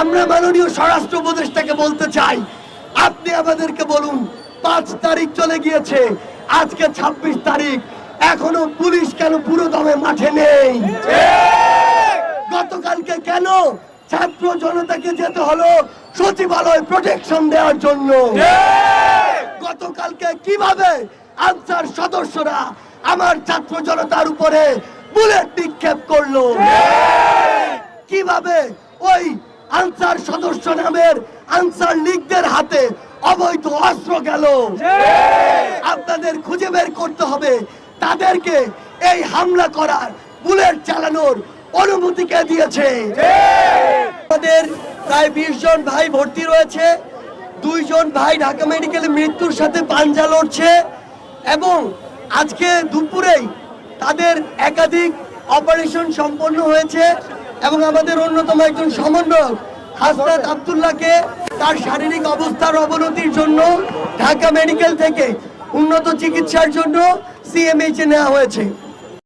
আমরা মাননীয় স্বরাষ্ট্র উপদেষ্টাকে বলতে চাই, আপনি আমাদেরকে বলুন, পাঁচ তারিখ চলে গিয়েছে, আজকে ছাব্বিশ তারিখ, এখনও পুলিশ কেন পুরো দমে মাঠে নেই? গতকালকে কেন ছাত্র জনতাকে যেতে হলো সচিবালয় প্রোটেকশন দেওয়ার জন্য? গতকালকে কীভাবে আনসার সদস্যরা আমার ছাত্র জনতার উপরে বুলেট নিক্ষেপ করল? কীভাবে ওই আনসার সদস্য নামের আনসার লীগদের হাতে অবৈধ অস্ত্র গেল। আপনাদের খুঁজে বের করতে হবে। তাদেরকে এই হামলা করার বুলেট চালানোর অনুমতি কে দিয়েছে আমাদের প্রায় বিশ জন ভাই ভর্তি রয়েছে। দুইজন ভাই ঢাকা মেডিকেলে মৃত্যুর সাথে পাঞ্জা লড়ছে এবং আজকে দুপুরেই তাদের একাধিক অপারেশন সম্পন্ন হয়েছে। এবং আমাদের অন্যতম একজন সমন্বয়ক হাসনাত আবদুল্লাহকে তার শারীরিক অবস্থার অবনতির জন্য ঢাকা মেডিকেল থেকে উন্নত চিকিৎসার জন্য সিএমএইচে নেওয়া হয়েছে।